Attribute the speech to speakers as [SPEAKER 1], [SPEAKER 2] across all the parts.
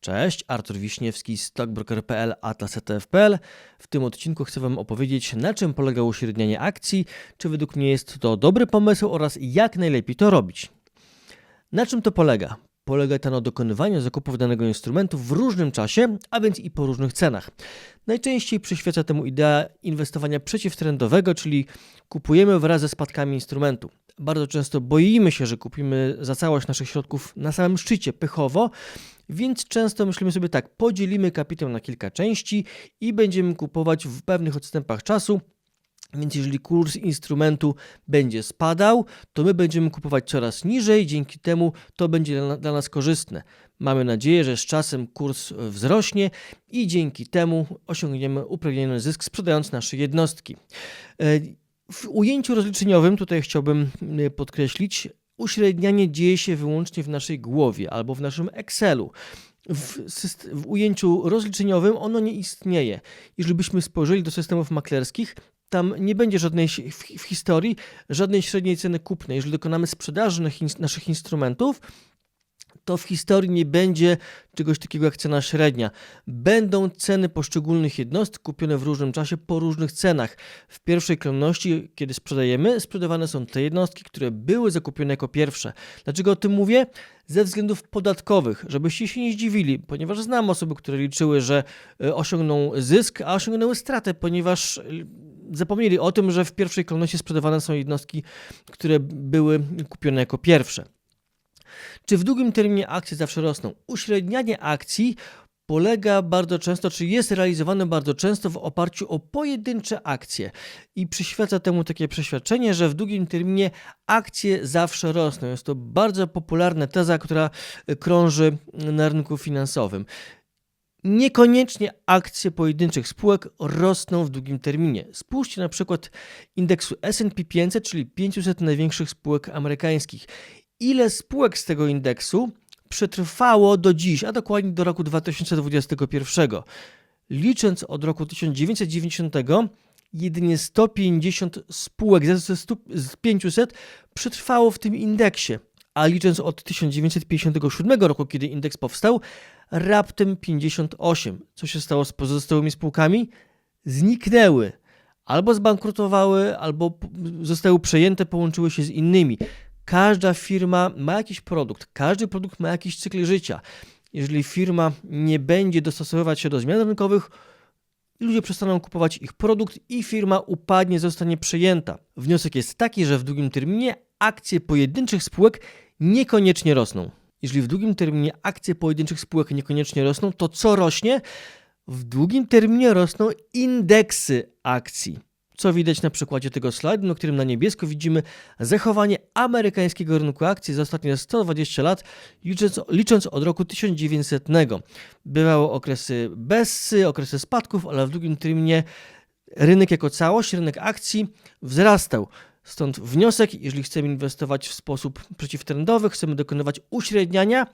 [SPEAKER 1] Cześć, Artur Wiśniewski, stockbroker.pl, Atlas ETF.pl. W tym odcinku chcę Wam opowiedzieć, na czym polega uśrednianie akcji, czy według mnie jest to dobry pomysł oraz jak najlepiej to robić. Na czym to polega? Polega to na dokonywaniu zakupów danego instrumentu w różnym czasie, a więc i po różnych cenach. Najczęściej przyświeca temu idea inwestowania przeciwtrendowego, czyli kupujemy wraz ze spadkami instrumentu. Bardzo często boimy się, że kupimy za całość naszych środków na samym szczycie, pychowo, więc często myślimy sobie tak, podzielimy kapitał na kilka części i będziemy kupować w pewnych odstępach czasu. Więc jeżeli kurs instrumentu będzie spadał, to my będziemy kupować coraz niżej, dzięki temu to będzie dla- nas korzystne. Mamy nadzieję, że z czasem kurs e, wzrośnie i dzięki temu osiągniemy uprawniony zysk sprzedając nasze jednostki. W ujęciu rozliczeniowym tutaj chciałbym e, podkreślić, uśrednianie dzieje się wyłącznie w naszej głowie albo w naszym Excelu. W, w ujęciu rozliczeniowym ono nie istnieje. Jeżeli byśmy spojrzeli do systemów maklerskich, tam nie będzie żadnej w, historii żadnej średniej ceny kupnej. Jeżeli dokonamy sprzedaży naszych instrumentów, to w historii nie będzie czegoś takiego jak cena średnia. Będą ceny poszczególnych jednostek kupione w różnym czasie po różnych cenach. W pierwszej kolejności, kiedy sprzedajemy, sprzedawane są te jednostki, które były zakupione jako pierwsze. Dlaczego o tym mówię? Ze względów podatkowych, żebyście się nie zdziwili, ponieważ znam osoby, które liczyły, że e, osiągną zysk, a osiągnęły stratę, ponieważ e, zapomnieli o tym, że w pierwszej kolejności sprzedawane są jednostki, które były kupione jako pierwsze. Czy w długim terminie akcje zawsze rosną? Uśrednianie akcji polega bardzo często, czy jest realizowane bardzo często w oparciu o pojedyncze akcje i przyświeca temu takie przeświadczenie, że w długim terminie akcje zawsze rosną. Jest to bardzo popularna teza, która e, krąży na rynku finansowym. Niekoniecznie akcje pojedynczych spółek rosną w długim terminie. Spójrzcie na przykład indeksu S&P 500, czyli 500 największych spółek amerykańskich. Ile spółek z tego indeksu przetrwało do dziś, a dokładnie do roku 2021? Licząc od roku 1990, jedynie 150 spółek ze 100 z 500 przetrwało w tym indeksie, a licząc od 1957 roku, kiedy indeks powstał, raptem 58. Co się stało z pozostałymi spółkami? Zniknęły. Albo zbankrutowały, albo zostały przejęte, połączyły się z innymi. Każda firma ma jakiś produkt, każdy produkt ma jakiś cykl życia. Jeżeli firma nie będzie dostosowywać się do zmian rynkowych, ludzie przestaną kupować ich produkt i firma upadnie, zostanie przejęta. Wniosek jest taki, że w długim terminie akcje pojedynczych spółek niekoniecznie rosną. Jeżeli w długim terminie akcje pojedynczych spółek niekoniecznie rosną, to co rośnie? W długim terminie rosną indeksy akcji. Co widać na przykładzie tego slajdu, na którym na niebiesko widzimy zachowanie amerykańskiego rynku akcji za ostatnie 120 lat, licząc, licząc od roku 1900. Bywały okresy bezsy, okresy spadków, ale w długim terminie rynek jako całość, rynek akcji wzrastał. Stąd wniosek, jeżeli chcemy inwestować w sposób przeciwtrendowy, chcemy dokonywać uśredniania,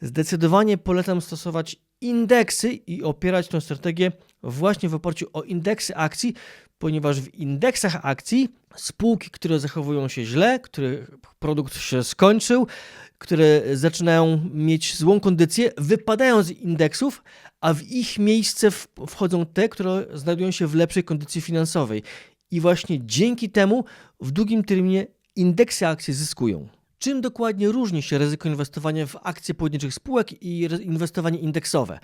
[SPEAKER 1] zdecydowanie polecam stosować indeksy i opierać tę strategię właśnie w oparciu o indeksy akcji, ponieważ w indeksach akcji spółki, które zachowują się źle, których produkt się skończył, które zaczynają mieć złą kondycję, wypadają z indeksów, a w ich miejsce wchodzą te, które znajdują się w lepszej kondycji finansowej. I właśnie dzięki temu w długim terminie indeksy akcji zyskują. Czym dokładnie różni się ryzyko inwestowania w akcje pojedynczych spółek i inwestowanie indeksowe?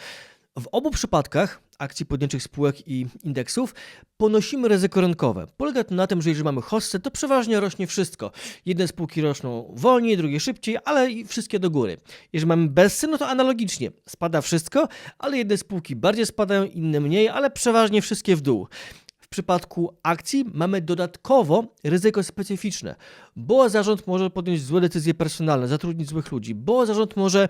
[SPEAKER 1] W obu przypadkach akcji pojedynczych spółek i indeksów ponosimy ryzyko rynkowe. Polega to na tym, że jeżeli mamy hossę, to przeważnie rośnie wszystko. Jedne spółki rosną wolniej, drugie szybciej, ale wszystkie do góry. Jeżeli mamy bessy, no to analogicznie. Spada wszystko, ale jedne spółki bardziej spadają, inne mniej, ale przeważnie wszystkie w dół. W przypadku akcji mamy dodatkowo ryzyko specyficzne, bo zarząd może podjąć złe decyzje personalne, zatrudnić złych ludzi, bo zarząd może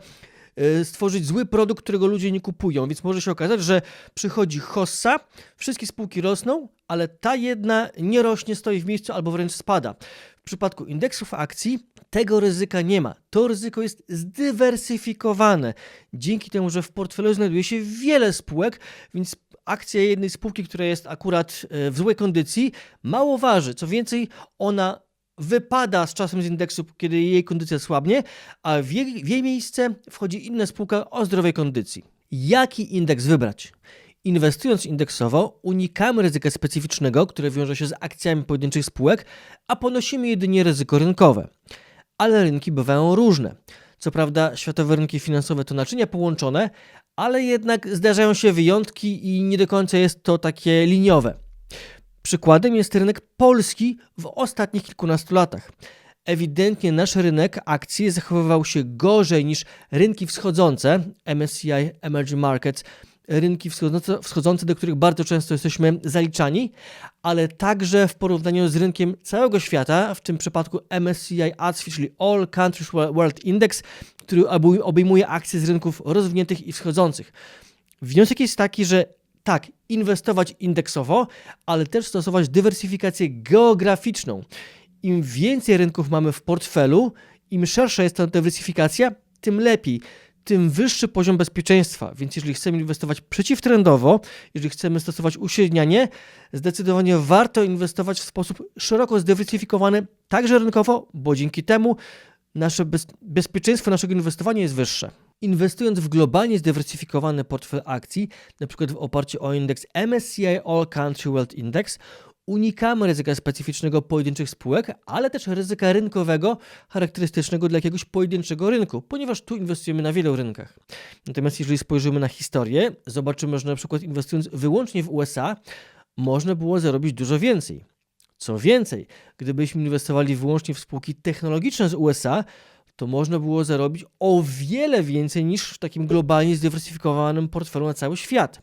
[SPEAKER 1] e, stworzyć zły produkt, którego ludzie nie kupują, więc może się okazać, że przychodzi hossa, wszystkie spółki rosną, ale ta jedna nie rośnie, stoi w miejscu albo wręcz spada. W przypadku indeksów akcji tego ryzyka nie ma. To ryzyko jest zdywersyfikowane. Dzięki temu, że w portfelu znajduje się wiele spółek, więc akcja jednej spółki, która jest akurat e, w złej kondycji, mało waży. Co więcej, ona wypada z czasem z indeksu, kiedy jej kondycja słabnie, a w jej, w jej miejsce wchodzi inna spółka o zdrowej kondycji. Jaki indeks wybrać? Inwestując indeksowo, unikamy ryzyka specyficznego, które wiąże się z akcjami pojedynczych spółek, a ponosimy jedynie ryzyko rynkowe. Ale rynki bywają różne. Co prawda, światowe rynki finansowe to naczynia połączone, ale jednak zdarzają się wyjątki i nie do końca jest to takie liniowe. Przykładem jest rynek polski w ostatnich kilkunastu latach. Ewidentnie nasz rynek akcji zachowywał się gorzej niż rynki wschodzące, MSCI Emerging Markets, rynki wschodzące, do których bardzo często jesteśmy zaliczani, ale także w porównaniu z rynkiem całego świata, w tym przypadku MSCI ACWI, czyli All Countries World Index, który obejmuje akcje z rynków rozwiniętych i wschodzących. Wniosek jest taki, że tak, inwestować indeksowo, ale też stosować dywersyfikację geograficzną. Im więcej rynków mamy w portfelu, im szersza jest ta dywersyfikacja, tym lepiej tym wyższy poziom bezpieczeństwa. Więc jeżeli chcemy inwestować przeciwtrendowo, jeżeli chcemy stosować uśrednianie, zdecydowanie warto inwestować w sposób szeroko zdywersyfikowany, także rynkowo, bo dzięki temu nasze bez, bezpieczeństwo naszego inwestowania jest wyższe. Inwestując w globalnie zdywersyfikowany portfel akcji, np. w oparciu o indeks MSCI All Country World Index, unikamy ryzyka specyficznego pojedynczych spółek, ale też ryzyka rynkowego charakterystycznego dla jakiegoś pojedynczego rynku, ponieważ tu inwestujemy na wielu rynkach. Natomiast jeżeli spojrzymy na historię, zobaczymy, że na przykład inwestując wyłącznie w USA, można było zarobić dużo więcej. Co więcej, gdybyśmy inwestowali wyłącznie w spółki technologiczne z USA, to można było zarobić o wiele więcej niż w takim globalnie zdywersyfikowanym portfelu na cały świat.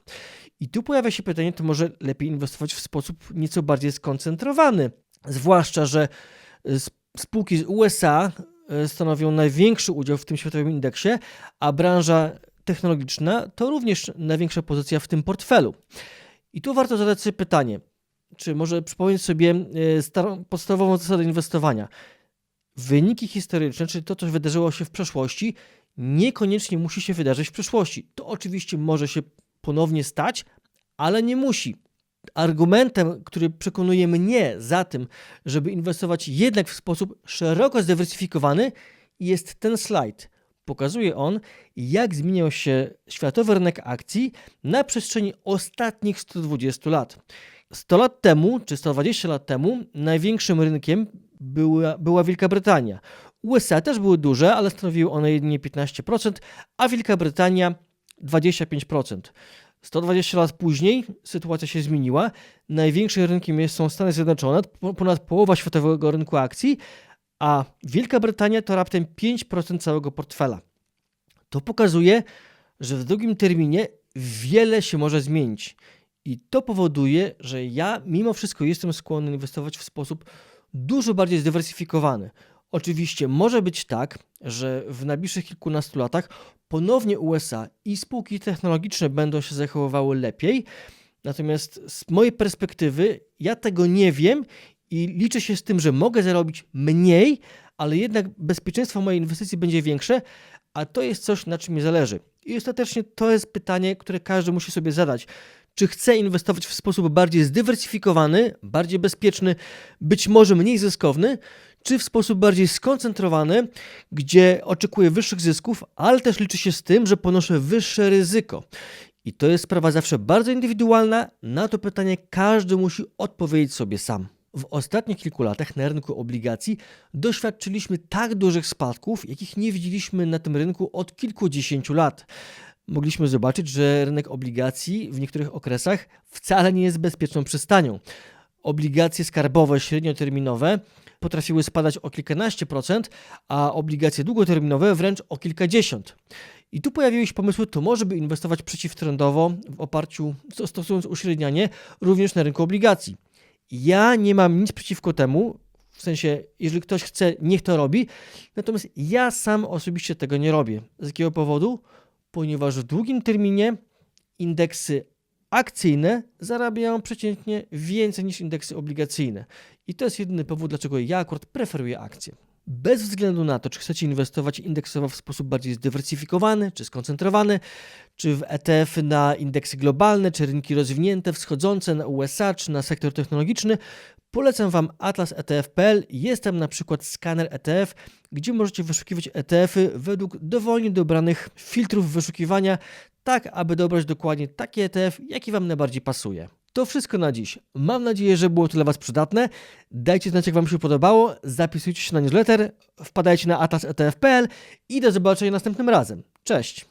[SPEAKER 1] I tu pojawia się pytanie, to może lepiej inwestować w sposób nieco bardziej skoncentrowany. Zwłaszcza, że y, spółki z USA y, stanowią największy udział w tym światowym indeksie, a branża technologiczna to również największa pozycja w tym portfelu. I tu warto zadać sobie pytanie, czy może przypomnieć sobie y, starą, podstawową zasadę inwestowania. Wyniki historyczne, czyli to, co wydarzyło się w przeszłości, niekoniecznie musi się wydarzyć w przyszłości. To oczywiście może się ponownie stać, ale nie musi. Argumentem, który przekonuje mnie za tym, żeby inwestować jednak w sposób szeroko zdywersyfikowany, jest ten slajd. Pokazuje on, jak zmieniał się światowy rynek akcji na przestrzeni ostatnich 120 lat. 100 lat temu, czy 120 lat temu, największym rynkiem była, była Wielka Brytania. USA też były duże, ale stanowiły one jedynie 15%, a Wielka Brytania 25%. 120 lat później sytuacja się zmieniła. Największym rynkiem są Stany Zjednoczone, ponad połowa światowego rynku akcji, a Wielka Brytania to raptem 5% całego portfela. To pokazuje, że w długim terminie wiele się może zmienić. I to powoduje, że ja mimo wszystko jestem skłonny inwestować w sposób dużo bardziej zdywersyfikowany. Oczywiście może być tak, że w najbliższych kilkunastu latach ponownie USA i spółki technologiczne będą się zachowywały lepiej. Natomiast z mojej perspektywy ja tego nie wiem i liczę się z tym, że mogę zarobić mniej, ale jednak bezpieczeństwo mojej inwestycji będzie większe, a to jest coś, na czym mi zależy. I ostatecznie to jest pytanie, które każdy musi sobie zadać. Czy chce inwestować w sposób bardziej zdywersyfikowany, bardziej bezpieczny, być może mniej zyskowny, czy w sposób bardziej skoncentrowany, gdzie oczekuję wyższych zysków, ale też liczy się z tym, że ponoszę wyższe ryzyko. I to jest sprawa zawsze bardzo indywidualna. Na to pytanie każdy musi odpowiedzieć sobie sam. W ostatnich kilku latach na rynku obligacji doświadczyliśmy tak dużych spadków, jakich nie widzieliśmy na tym rynku od kilkudziesięciu lat. Mogliśmy zobaczyć, że rynek obligacji w niektórych okresach wcale nie jest bezpieczną przystanią. Obligacje skarbowe średnioterminowe potrafiły spadać o kilkanaście procent, a obligacje długoterminowe wręcz o kilkadziesiąt. I tu pojawiły się pomysły, to może by inwestować przeciwtrendowo w oparciu, stosując uśrednianie również na rynku obligacji. Ja nie mam nic przeciwko temu, w sensie, jeżeli ktoś chce, niech to robi, natomiast ja sam osobiście tego nie robię. Z jakiego powodu? Ponieważ w długim terminie indeksy akcyjne zarabiają przeciętnie więcej niż indeksy obligacyjne. I to jest jedyny powód, dlaczego ja akurat preferuję akcje. Bez względu na to, czy chcecie inwestować indeksowo w sposób bardziej zdywersyfikowany czy skoncentrowany, czy w ETF na indeksy globalne, czy rynki rozwinięte, wschodzące na USA, czy na sektor technologiczny, polecam Wam Atlas ETF.pl. Jest tam na przykład skaner ETF, gdzie możecie wyszukiwać ETF-y według dowolnie dobranych filtrów wyszukiwania, tak aby dobrać dokładnie taki ETF, jaki Wam najbardziej pasuje. To wszystko na dziś. Mam nadzieję, że było to dla Was przydatne. Dajcie znać, jak Wam się podobało. Zapisujcie się na newsletter, wpadajcie na atlasetf.pl i do zobaczenia następnym razem. Cześć!